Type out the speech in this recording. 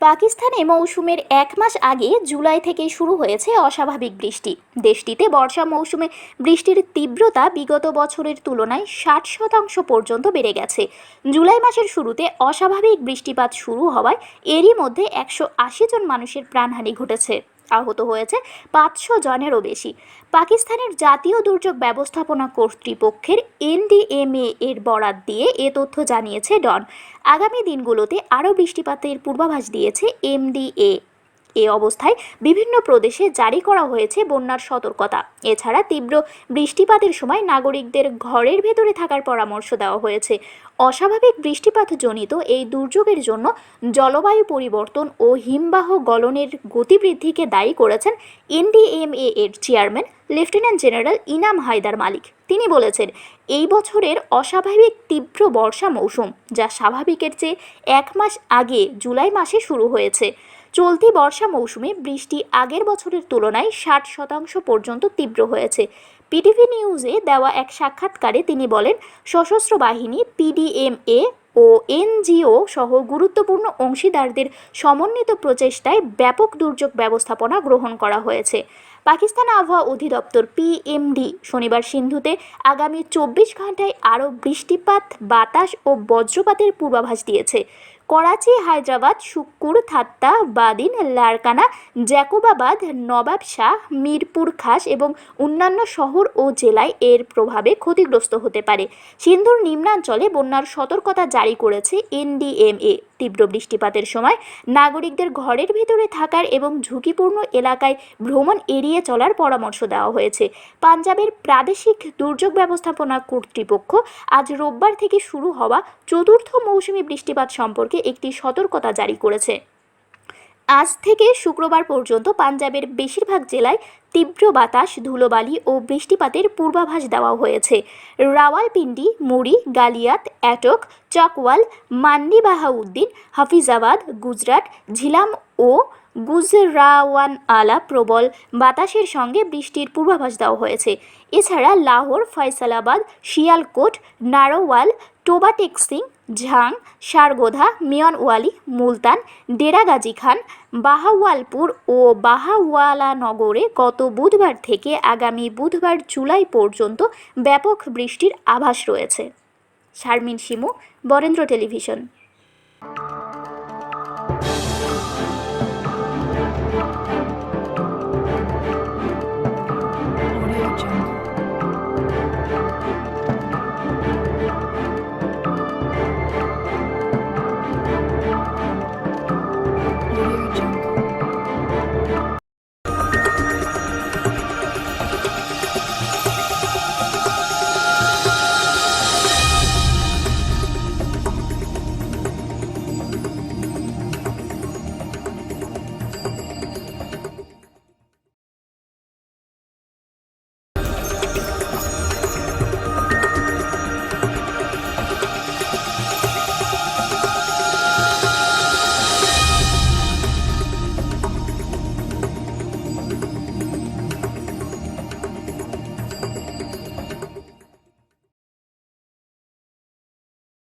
পাকিস্তানে মৌসুমের এক মাস আগে জুলাই থেকে শুরু হয়েছে অস্বাভাবিক বৃষ্টি। দেশটিতে বর্ষা মৌসুমে বৃষ্টির তীব্রতা বিগত বছরের তুলনায় ষাট শতাংশ পর্যন্ত বেড়ে গেছে। জুলাই মাসের শুরুতে অস্বাভাবিক বৃষ্টিপাত শুরু হওয়ায় এরই মধ্যে একশো আশি জন মানুষের প্রাণহানি ঘটেছে। আহত হয়েছে পাঁচশো জনেরও বেশি। পাকিস্তানের জাতীয় দুর্যোগ ব্যবস্থাপনা কর্তৃপক্ষের এনডিএমএ এর বরাত দিয়ে এ তথ্য জানিয়েছে ডন। আগামী দিনগুলোতে আরও বৃষ্টিপাতের পূর্বাভাস দিয়েছে এমডিএ। এ অবস্থায় বিভিন্ন প্রদেশে জারি করা হয়েছে বন্যার সতর্কতা। এছাড়া তীব্র বৃষ্টিপাতের সময় নাগরিকদের ঘরের ভেতরে থাকার পরামর্শ দেওয়া হয়েছে। অস্বাভাবিক বৃষ্টিপাতজনিত এই দুর্যোগের জন্য জলবায়ু পরিবর্তন ও হিমবাহ গলনের গতিবৃদ্ধিকে দায়ী করেছেন এনডিএমএ এর chairman lieutenant general Inam Haider Malik. তিনি বলেছেন, এই বছরের অস্বাভাবিক তীব্র বর্ষা মৌসুম, যা স্বাভাবিকের চেয়ে এক মাস আগে জুলাই মাসে শুরু হয়েছে। চলতি বর্ষা মৌসুমে বৃষ্টি আগের বছরের তুলনায় ষাট শতাংশ পর্যন্ত তীব্র হয়েছে। পিটিভি নিউজে দেওয়া এক সাক্ষাৎকারে তিনি বলেন, সশস্ত্র বাহিনী পিডিএমএ ও এনজিও সহ গুরুত্বপূর্ণ অংশীদারদের সমন্বিত প্রচেষ্টায় ব্যাপক দুর্যোগ ব্যবস্থাপনা গ্রহণ করা হয়েছে। পাকিস্তান আবহাওয়া অধিদপ্তর পিএমডি শনিবার সিন্ধুতে আগামী চব্বিশ ঘন্টায় আরও বৃষ্টিপাত, বাতাস ও বজ্রপাতের পূর্বাভাস দিয়েছে। করাচি, হায়দ্রাবাদ, শুক্কুর, থাত্তা, বাদিন, লারকানা জ্যাকোবাবাদ নবাব শাহ, মিরপুর খাস এবং অন্যান্য শহর ও জেলায় এর প্রভাবে ক্ষতিগ্রস্ত হতে পারে। সিন্ধুর নিম্নাঞ্চলে বন্যার সতর্কতা জারি করেছে এনডিএমএ। তীব্র বৃষ্টিপাতের সময় নাগরিকদের ঘরের ভিতরে থাকার এবং ঝুঁকিপূর্ণ এলাকায় ভ্রমণ এড়িয়ে চলার পরামর্শ দেওয়া হয়েছে। পাঞ্জাবের প্রাদেশিক দুর্যোগ ব্যবস্থাপনা কর্তৃপক্ষ আজ রোববার থেকে শুরু হওয়া চতুর্থ মৌসুমি বৃষ্টিপাত সম্পর্কে একটি সতর্কতা জারি করেছে। আজ থেকে শুক্রবার পর্যন্ত পাঞ্জাবের বেশিরভাগ জেলায় তীব্র বাতাস, ধুলোবালি ও বৃষ্টিপাতের পূর্বাভাস দেওয়া হয়েছে। রাওয়ালপিন্ডি, মুড়ি, গালিয়াত, অ্যাটক, চকওয়াল মান্ডি বাহাউদ্দিন হাফিজাবাদ, গুজরাট, ঝিলাম ও গুজরাওয়ান আলা প্রবল বাতাসের সঙ্গে বৃষ্টির পূর্বাভাস দেওয়া হয়েছে। এছাড়া লাহোর, ফয়সালাবাদ, শিয়ালকোট, নারোয়াল, টোবাটেক্সিং ঝাং সারগোধা মিয়নওয়ালি, মুলতান, ডেরাগাজী খান, বাহাওয়ালপুর ও বাহাওয়ালা নগরে গত বুধবার থেকে আগামী বুধবার জুলাই পর্যন্ত ব্যাপক বৃষ্টির আভাস রয়েছে। শারমিন শিমু, বরেন্দ্র টেলিভিশন।